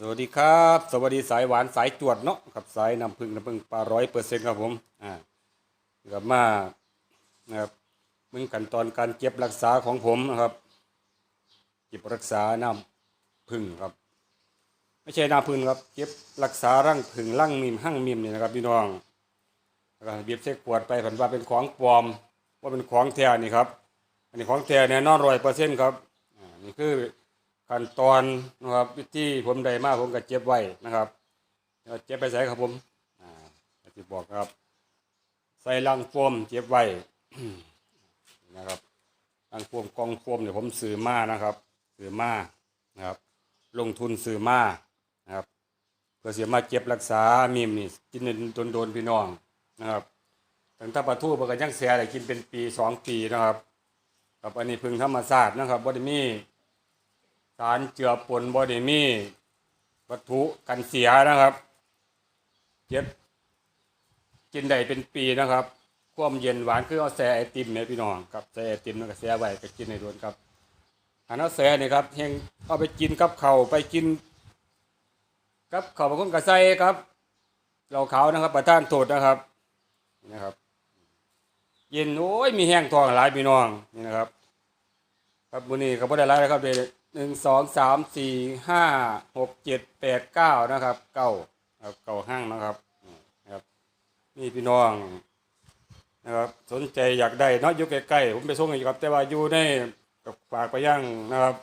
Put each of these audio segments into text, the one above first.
สวัสดีครับ สวัสดีสายหวานสายจวดเนาะครับสายน้ำผึ้งน้ำผึ้งปลาร้อยเปอร์เซ็นต์ครับผมอ่ากลับมานะครับมึงขั้นตอนการเก็บรักษาของผมนะครับ เก็บรักษาน้ำผึ้งครับ ไม่ใช่น้ำผึ้งครับ เก็บรักษาร่างผึ้งร่างมิมหั่งมิมเนี่ยนะครับพี่น้องก็เบียบใส่ขวดไปผันว่าเป็นของปลอม ว่าเป็นของแท้นี่ครับ อันนี้ของแท้เนี่ยนอนร้อยเปอร์เซ็นต์ครับอ่านี่คือ ขั้นตอนนะครับที่ผมได้มาผมก็เจ็บไว้นะครับเจ็บไปใส่ครับผมอ่าที่บอกครับ ใส่ลังโฟมเจ็บไว้นะครับลังโฟมกองโฟมเนี่ยผมซื้อมานะครับซื้อมานะครับ ลงทุนซื้อมานะครับเพื่อเสียมาเจ็บรักษามีมนี่กินโดนโดนพี่น้องนะครับตั้งแต่ปลาทูมันก็ยังเสียได้กินเป็นปีสองปีนะครับครับอันนี้พึ่งธรรมศาสตร์นะครับบไดมี สารเจือปนบอดีมีวัตถุกันเสียนะครับเจ็บกินได้เป็นปีนะครับความเย็นหวานคือเอาแซ่ไอติมเนี่ยพี่น้องครับแซ่ไอติมแล้วก็แซ่ไว้ก็กินในรวนครับอันนั้นแซ่นี่ครับเฮงเอาไปกินกับเขาไปกินกับเขาบางคนก็ใส่ครับเราขาวนะครับ ประทานโทษนะครับนะครับ เย็นโอ้ยมีแห้งทองหลายพี่น้องนี่นะครับ ครับวันนี้ก็บ่ได้หลายนะครับเด หนึ่งสองสามสี่ห้าหกเจ็ดแปดเก้านะครับเก้าครับเก้าห้างนะครับนี่นะครับนี่พี่น้องนะครับสนใจอยากได้เนาะอยู่ใกล้ๆผมไปส่งให้อยู่ครับแต่ว่าอยู่ในกับฝากไปยังนะครับ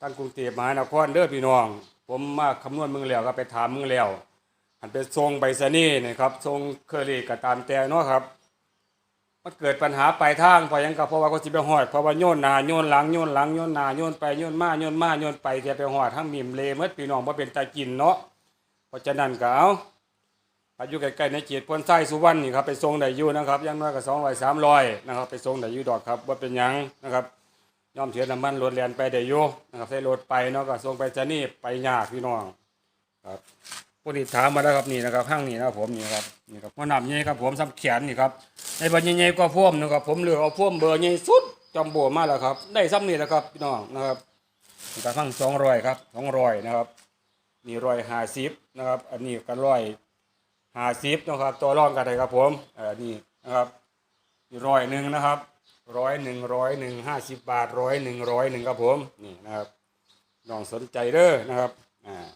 ตั้งกรุงเทพมหานครเด้อพี่น้อง ผมมาคำนวณมึงแล้วก็ไปถามมึงแล้วหันไปส่งใบสนีย์นะครับส่งเคอรี่ก็ตามแต่เนาะครับ มันเกิดปัญหาปลายทางพราะหยังก็เพราะว่าเขาสิไปหอดเพราะว่าโยนหนาโยนหลังโยนหลังโยนหนาโยนไปโยนมาโยนมาโยนไปเสียไปหอดทั้งมิมเลหมดพี่น้องบ่เป็นตากินเนาะเพราะฉะนั้นก็เอาอายุใกล้ๆในเจียดพนไส้สุวรรณนี่ครับไปส่งได้อยู่นะครับยังน้อยก็200 300นะครับไปส่งได้อยู่ดอกครับว่าเป็นยังนะครับย่อมเสียน้ำมันรถแล่นไปได้อยู่นะครับใส่รถไปเนาะก็ส่งไปจะนี่ไปยากพี่น้องครับ ผู้ที่ถามมาแล้วครับนี่นะครับข้างนี้นะครับผมนี่ครับนี่ครับพ่อน้ำใหญ่ครับผมซ้ำแขนนี่ครับในเบอร์ใหญ่ก็พ่วมนะครับ ผมเลือกเอาพ่วมเบอร์ใหญ่สุดจอมโบมาแล้วครับ ได้ซ้ำนี่แหละครับพี่น้องนะครับนี่ก็ทั้งสองร้อยครับสองร้อยนะครับนี่ร้อยห้าสิบนะครับ อันนี้ก็ร้อยห้าสิบนะครับ ตัวรองกันเลยครับผมเออนี่นะครับนี่ร้อยหนึ่งนะครับร้อยหนึ่งร้อยหนึ่งห้าสิบบาทร้อยหนึ่งร้อยหนึ่งครับผมนี่นะครับน้องสนใจเด้อนะครับอ่า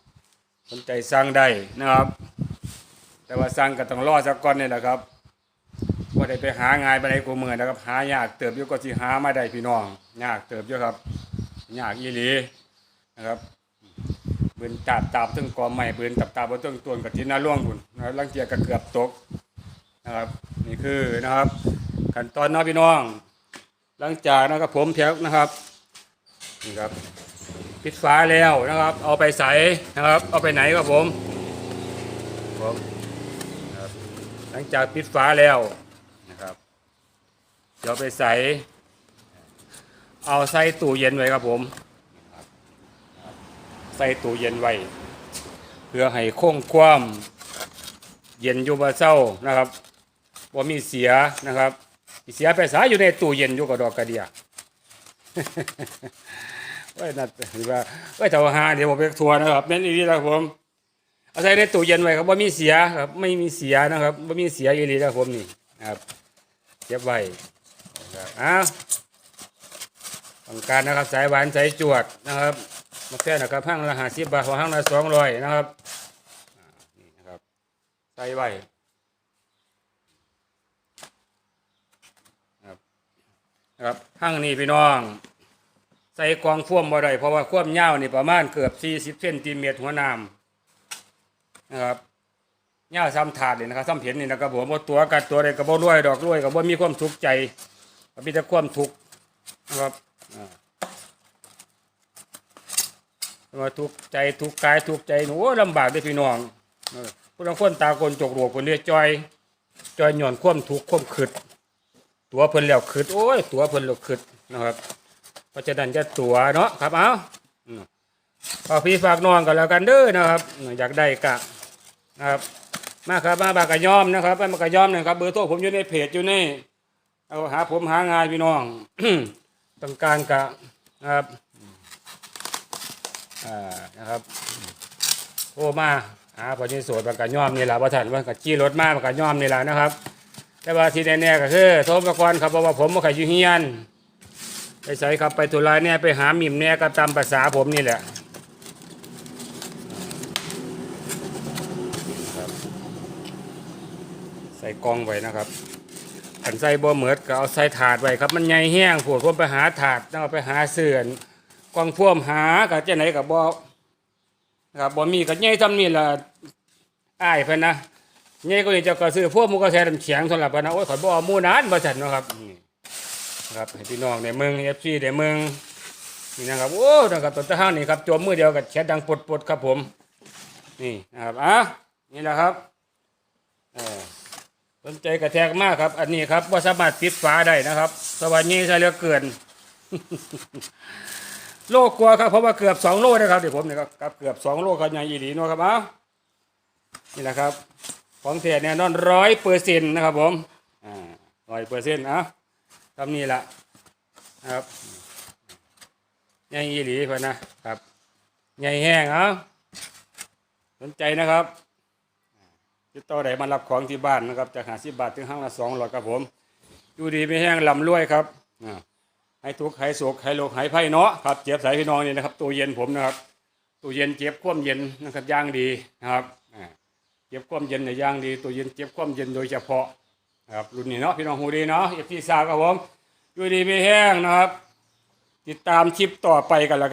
สนใจสั่งได้นะครับ แต่ว่าสั่งก็ต้องรอสักก่อนนี่แหละครับว่าได้ไปหางายไปไหนกูเมือนะครับ หายากเติบอยู่ก็สิหามาได้พี่น้องยากเติบอยู่ครับยากอีหลีนะครับเบืนตาบตาบตึงกอใหม่เบืนตับตาบตึงตวนกับที่หน้าล่วงคุณนะครับลังเกียก็เกือบตกนะครับนี่คือนะครับขั้นตอนน้อพี่น้อง หลังจากนะครับผมแถวนะครับนี่ครับ ปิดฝาแล้วนะครับ เอาไปใส่นะครับ เอาไปไหนครับผมผมหลังจากปิดฝาแล้วนะครับเดี๋ยวไปใส่เอาใส่ตู้เย็นไว้ครับผมใส่ตู้เย็นไว้ เพื่อให้คงความเย็นอยู่บ่เศร้านะครับว่ามีเสียนะครับเสียไปสายอยู่ในตู้เย็นอยู่กับดอกกระเดีย เอ้ยนัดหรือว่าเอ้ยแต่ว่าหาเดี๋ยวผมไปทัวร์นะครับนั่นอีกแล้วผมเอาใส่ในตู้เย็นไว้ครับว่ามีเสียครับไม่มีเสียนะครับว่ามีเสียอีหลีนะครับผมนี่นะครับเก็บไว้ครับอ้าวต้องการนะครับสายหวานสายจวดนะครับมาแค่นะครับห้างละห้าสิบบาทห้างละสองร้อยนะครับนี่นะครับใส่ไว้นะครับนะครับห้างนี้พี่น้อง ใส่กองพ่วมบ่ได้เพราะว่าความยาวนี่ประมาณเกือบ 40เซนติเมตรหัวน้ำนะครับยาวซ้ำถาดเลยนะครับซ้ำเห็นนี่นะครับผมว่าตัวกัดตัวใดก็บ่รวยดอกรวยก็บ่มีความทุกข์ใจก็มีแต่ความทุกข์นะครับอ่าว่าทุกใจทุกกายทุกใจหนูลำบากด้อพี่น้องผู้บางคนตาคนจกหลวกคนเรียจอยจอยหย่อนควมทุกข์ควมขึดตัวเพิ่นแล้วขึดโอ้ยตัวเพิ่นแล้วขึดนะครับ ราะฉะนั้นจะตัวเนาะครับเอาฝากพี่ฝากน้องกันแล้วกันเด้อนะครับ อยากได้กะนะครับ มาครับมาบากกะยอมนะครับมากกะยอมนะครับเบอร์โทรผมอยู่ในเพจอยู่ในเอาหาผมหางานพี่น้องต้องการกะนะครับอ่านะครับโทรมาหาพอจิโสดมันก็ย่อมนี่แหละว่าท่านว่าก็ขี่รถมามันก็ย่อมนี่แหละนะครับ แต่ว่าที่แน่ๆก็คือโทรมาก่อนครับเพราะว่าผมบ่เคยอยู่เฮียน ไปใส่ครับไปตุลาเนี่ยไปหาหมิ่มเนี่ยก็ตามภาษาผมนี่แหละใส่กองไว้นะครับขันใส่บ่เหมือดก็เอาใส่ถาดไว้ครับ มันใหญ่แห้งพวกผมไปหาถาดต้องไปหาเสื่อนกองพ่วมหากับเจ้าไหนกับบ่ครับบ่มีก็ใหญ่ทำนี่ละอ้ายเพิ่อนนะใหญ่ก็นี่เจ้าก็ซื้อพวกมูกระแสน้ำเฉียงสำหรับนะโอ้ยขอยบ่อมูนานบ่ซั่นนะครับนี่ ครับให้พี่น้องในเมืองเอฟซีในเมืองนี่นะครับโอ้นะครับตัวตะห้างนี่ครับจมมือเดียวกับแชทดังปดปดๆครับผม นี่นะครับอะนี่แหละครับสนใจกระแทกมากครับ อันนี้ครับว่าสามารถปิดฝาได้นะครับสวัสดีใช่เลือเกิน โลกกลัวครับเพราะว่าเกือบสองโลนะครับเดี๋ยวผมเนี่ยครับเกือบสองโลครับยังอีหลีนะครับอ้านี่แหละครับ ของเทียเนี่ยนอนร้อยเปอร์เซ็นต์นะครับผมอ่าร้อยเปอร์เซ็นต์อะ ทำนี่ละนะครับใหญ่อีหลีเพื่อนนะครับใหญ่แห้งเอาสนใจนะครับติดต่อไหนมารับของที่บ้านนะครับจากหาสิบบาทถึงห้างละสองร้อยครับผมอยู่ดีไม่แห้งลำรวยครับให้ทุกข์ให้โศกให้โรคให้ไพ่เนาะครับเจ็บสายพี่น้องนี่นะครับตู้เย็นผมนะครับตู้เย็นเจ็บคว่ำเย็นนะครับย่างดีนะครับเจ็บคว่ำเย็นในยย่างดีตู้เย็นเจ็บคว่ำเย็นโดยเฉพาะ ครับรุ่นนี้เนาะพี่น้องหูดีเนาะเอฟซีสาครับผมอยู่ดีไม่แห้งนะครับ ติดตามคลิปต่อไปกันละ